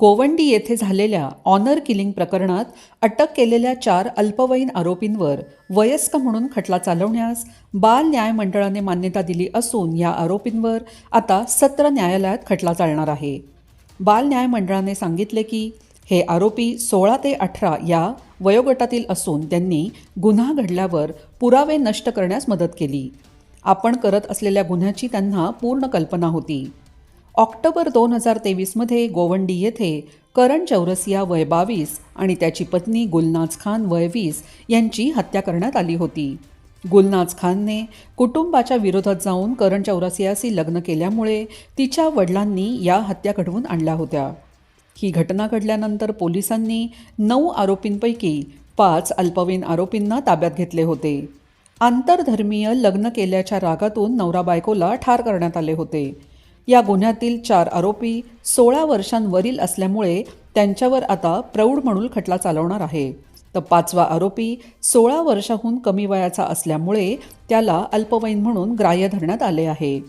गोवंडी येथे झालेल्या honour killing प्रकरणात अटक केलेल्या चार अल्पवयीन आरोपींवर वयस्क म्हणून खटला चालवण्यास बाल न्याय मंडळाने मान्यता दिली असून या आरोपींवर आता सत्र न्यायालयात खटला चालणार आहे. बाल न्याय मंडळाने सांगितले की हे आरोपी सोळा ते अठरा या वयोगटातील असून त्यांनी गुन्हा घडल्यावर पुरावे नष्ट करण्यास मदत केली. आपण करत असलेल्या गुन्ह्याची त्यांना पूर्ण कल्पना होती. ऑक्टोबर दोन हजार तेवीसमध्ये गोवंडी येथे करण चौरसिया वय बावीस आणि त्याची पत्नी गुलनाज खान वय वीस यांची हत्या करण्यात आली होती. गुलनाज खानने कुटुंबाच्या विरोधात जाऊन करण चौरसियाशी लग्न केल्यामुळे तिच्या वडिलांनी या हत्या घडवून आणल्या होत्या. ही घटना घडल्यानंतर पोलिसांनी नऊ आरोपींपैकी पाच अल्पवयीन आरोपींना ताब्यात घेतले होते. आंतरधर्मीय लग्न केल्याच्या रागातून नवरा बायकोला ठार करण्यात आले होते. या गुन्ह्यातील चार आरोपी सोळा वर्षांवरील असल्यामुळे त्यांच्यावर आता प्रौढ म्हणून खटला चालवणार आहे. तर पाचवा आरोपी सोळा वर्षाहून कमी वयाचा असल्यामुळे त्याला अल्पवयीन म्हणून ग्राह्य धरण्यात आले आहे.